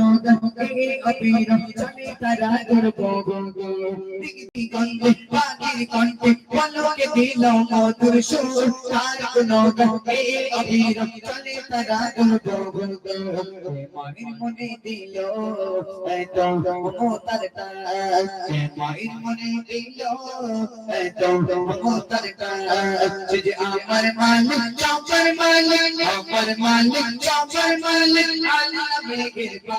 নদে অবির চলে তারা দুর্গ দিগি গন্ধে পাখির কণ্ঠে পলকে দিল মধুর সুর তার নদে অবির চলে তারা দুর্গ মায়ের মনে দিল এত মমতার টান মায়ের মনে দিল এত মমতার টান যে আমার মালিক চাপার মালিক আমার মালিক চাপার মালিক আল্লাহ মেঘের পা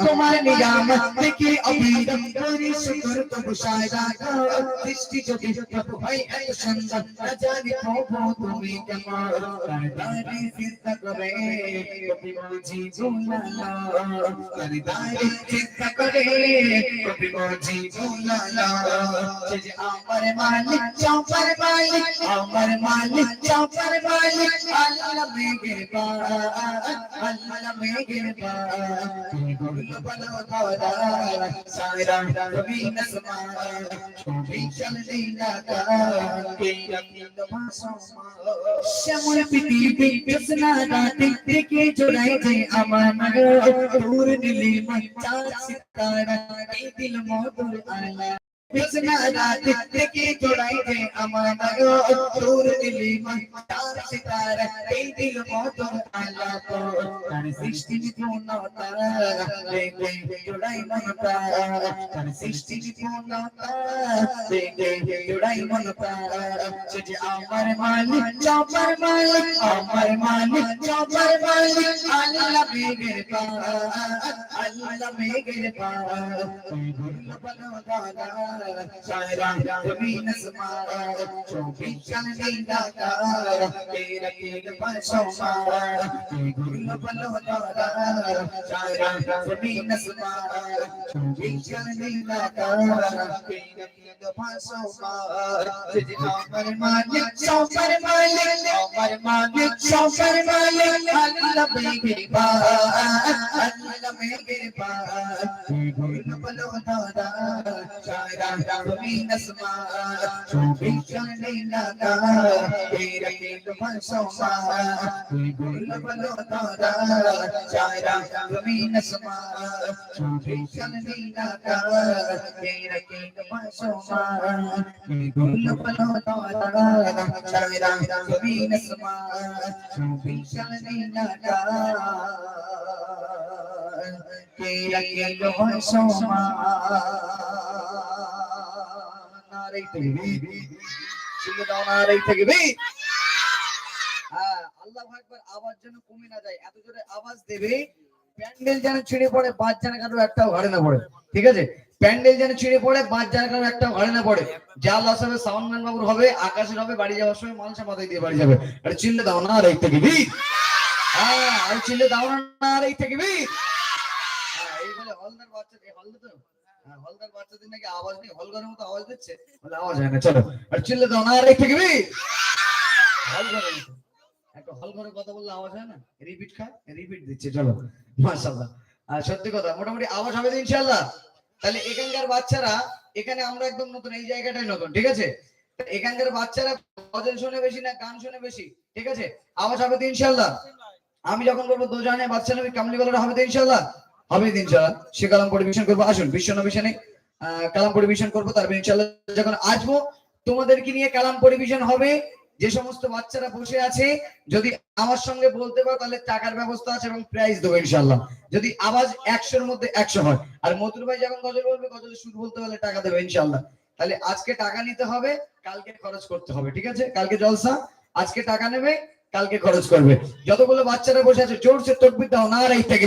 তোমার নিয়ামত আমার মালিক চাপার মালিক আমার মালিক মেঘের পা আল্লাহ মেঘের গুল বলো দাদা সারা জমিন সমা বিশাল লীলা কা তেরা কিন্দ ভাষা শ্যামল পৃথিবী জোসনা রাতে থেকে জোড়াই যায় আমার নগর দূর নীলিমা চাঁদ সিতারা এই দিল মধুর আলা জোসনা রাতে থেকে জোড়াই যায় আমার দূর নীলিমা চাঁদ সিতারা এই দিল মধুর আলা তো তার সৃষ্টি পূর্ণতা দেখে জোড়াই মনতা তার সৃষ্টি পূর্ণতা দেখে জোড়াই মনতা সে যে আমার মালিক চাপার মালিক আমার মালিক চাপার মালিক আল্লাহ মেঘের পা আল্লাহ মেঘের পা গুল বলো দাদা সারা জমিন সমা বিশাল নীলা কা তেরা কিল পাশমা গুল বলো দাদা সারা জমিন সমা বিশাল নীলা কা তেরা কিল পাশমা যে আমার মালিক চাপার মালিক আমার মালিক চাপার মালিক আল্লাহ মেঘের পা আল্লাহ মেঘের পা গুল বলো দাদা সারা জমিন সমা বিশাল নীলা কা তেরা কিল পাশমা গুল বলো দাদা সারা জমিন সমা বিশাল নীলা কা তেরা কিল পাশমা গুল বলো দাদা সারা জমিন সমা বিশাল নীলা কা তেরা কিল পাশমা হ্যাঁ প্যান্ডেল যেন ছিঁড়ে পড়ে ঘরে না পড়ে। হবে, আকাশের হবে, বাড়ি যাওয়ার সময় মানুষের মাথায় দিয়ে বাড়ি যাবে। আর চিল্লে দাও না এই থেকে হ্যাঁ আর দাও না এই থেকে হ্যাঁ এই বলে হলদার বাচ্চা তো হলদার বাচ্চাদের নাকি আওয়াজ নেই মতো আওয়াজ দিচ্ছে? আওয়াজ হয় না, চলো। আর না, আর কথা বললে আওয়াজ হয় না? রিপিট খায় রিপিট দিচ্ছে, চলো। আর সত্যি কথা, মোটামুটি আওয়াজ হবে তো তাহলে এখানকার বাচ্চারা, এখানে আমরা একদম নতুন, এই জায়গাটাই নতুন, ঠিক আছে? এখানকার বাচ্চারা গজল শুনে বেশি না গান শুনে বেশি, ঠিক আছে? আওয়াজ হবে তো আমি যখন বলব, দোজানে বাচ্চা নবী, কামলি গলাটা হবে তো হবে তো ইনশাআল্লাহ। সে কালাম পরিবেশন করব। আসুন, বিশ্ব নবিশনে কালাম পরিবেশন করব। তারপর ইনশাআল্লাহ যখন আসব তোমাদেরকে নিয়ে কালাম পরিবেশন হবে? যে সমস্ত বাচ্চারা বসে আছে, যদি আমার সঙ্গে বলতে পারো, তাহলে টাকার ব্যবস্থা আছে এবং প্রাইজ দেবো ইনশাল্লাহ যদি আওয়াজ একশোর মধ্যে একশো হয়, আর মধুর ভাই যখন গজল বলবে গজলের সুর বলতে পারলে টাকা দেবে ইনশাল্লাহ তাহলে আজকে টাকা নিতে হবে, কালকে খরচ করতে হবে, ঠিক আছে? কালকে জলসা, আজকে টাকা নেবে, কালকে খরচ করবে। যতগুলো বাচ্চারা বসে আছে, জোরসে তকবির দাও না এই থেকে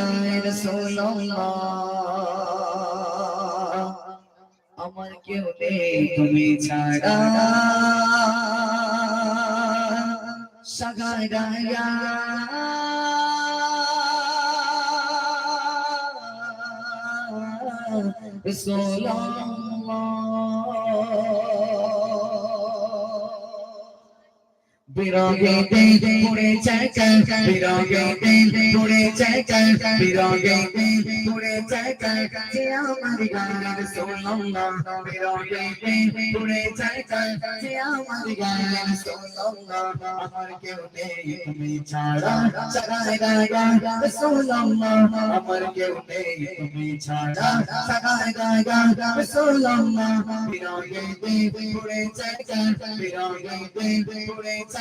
গায়ের সোলো আমার কেউ নেই তুমি ছাড়া। সাগায় গায়া। বিরগে দিল পুড়ে যায় বিরগে দিল পুড়ে যায় বিরগে দিল পুড়ে যায় যে আমার গানের সোনম না বিরগে দিল পুড়ে যায় যে আমার গানের সোনম না আমার কেউ নেই তুমি ছাড়া সাগায় গায়া সোনম না আমার কেউ নেই তুমি ছাড়া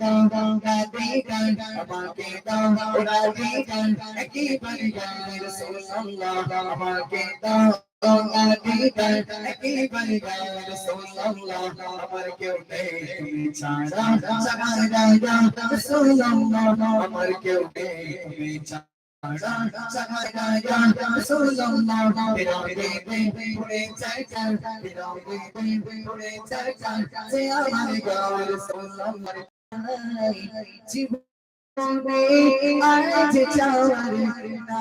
দাও দাও গাতে গান আমাকে দাও ওরা দি গান একেবারে গানের সোনাল্লাহ আমাকে দাও গাতে গান একেবারে গানের সোনাল্লাহ আমার কেউ নেই তুমি ছাড়া সাগায় গায়া সোনাল্লাহ আমার কেউ নেই তুমি ছাড়া সাগায় গায়া সোনাল্লাহ বিরগে পুরে চাই চাই বিরগে পুরে চাই চাই যে জীবনে আজ চাওয়ার না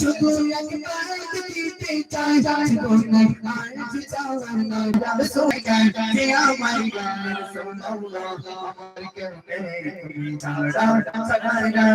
শুধু একবার দিতে চাই জীবনে আজ চাওয়ার না সোনাই যে আমার সোনাল্লাহ আমার কেউ তুমি ছাড়া সাগায়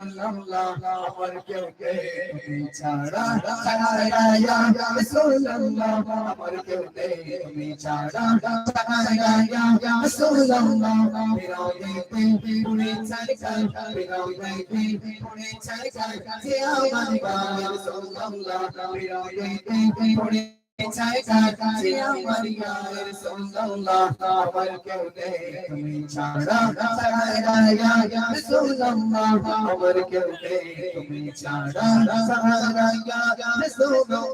আমার কেউ ছাড়া সাগায় গায়া সোল্লাহ আমার কেউ তুমি ছাড়া গায়া সোল্লাহ বিরোধী পুরে চাই বিরোধী পুরে চাই চাই যে আমার গায়া সোল্লাহ বিরোধী পুরে আমার গায়া সোল্লাহ আমার কেউ তুমি ছাড়া সাগায় গায়া সোল্লাহ আমার কেউ তুমি ছাড়া সাগায় গায়া সোল্লাহ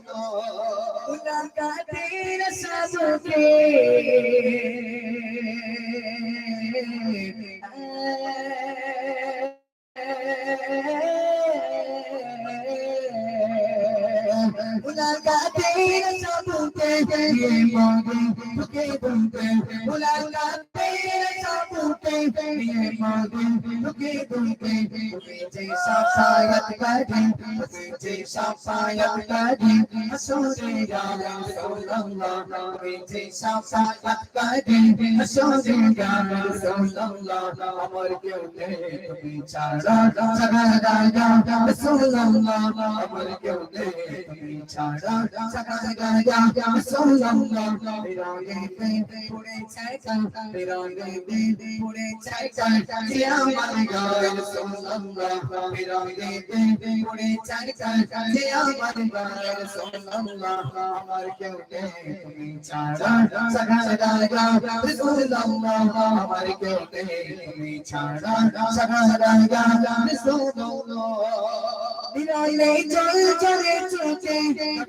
মুলাকাতের সাথে মুলাকাতের সাথে ये मांगे तुके तुमते मुलाकातेर साथে ये আমার কেউ নেই তুমি ছাড়া সগা রাসূলুল্লাহ আমার কেউ নেই তুমি ছাড়া সগা রাসূলুল্লাহ মেরা গে পে পুরে ছাই কা মেরা গে পুরে চাই চাই যে আমার গায় সোল্লাল্লাহ বিরগে পুরে চাই চাই যে আমার গায় সোল্লাল্লাহ আমার কেউ তুমি ছাড়া সাগা গায়া সোল্লাল্লাহ আমার কেউ তুমি ছাড়া সাগা গায়া সোল্লাল্লাহ দিলাইলে চল চলে চলতে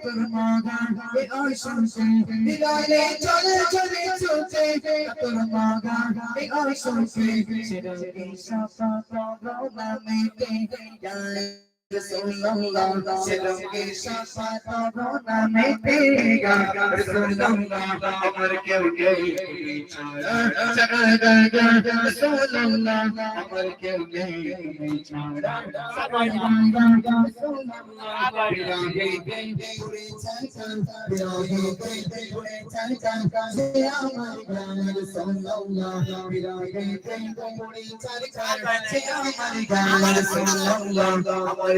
তোর মাগা এ অসংসে দিলাইলে চল চলে চলতে তোর মাগা এ অসংসে সেরকে সাফা পাগলা মেতে যায় Rasulullah, Shilam ki shafata bona nahi dega. Rasulullah, amar kyun gayi bichara? Chagadaga, Rasulullah, amar kyun gayi bichara? Sabadaga, Rasulullah, bilahi gayi puri chacha, bilahi gayi puri chacha. Amar gayi Rasulullah, bilahi gayi puri chacha. Amar gayi Rasulullah, amar